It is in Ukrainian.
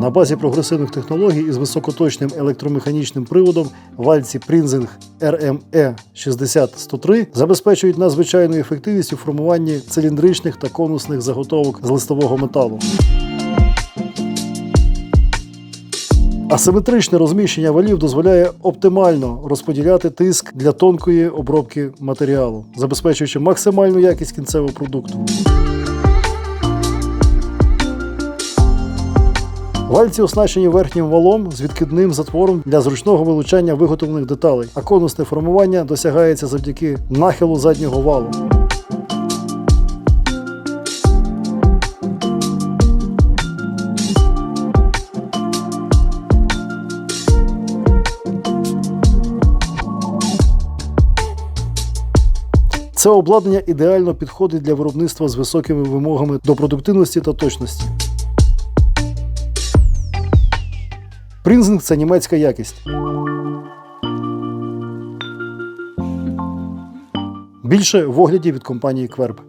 На базі прогресивних технологій із високоточним електромеханічним приводом вальці Prinzing RME 60103 забезпечують надзвичайну ефективність у формуванні циліндричних та конусних заготовок з листового металу. Асиметричне розміщення валів дозволяє оптимально розподіляти тиск для тонкої обробки матеріалу, забезпечуючи максимальну якість кінцевого продукту. Вальці оснащені верхнім валом з відкидним затвором для зручного вилучання виготовлених деталей, а конусне формування досягається завдяки нахилу заднього валу. Це обладнання ідеально підходить для виробництва з високими вимогами до продуктивності та точності. Принзинг це німецька якість. Більше в огляді від компанії Кверб.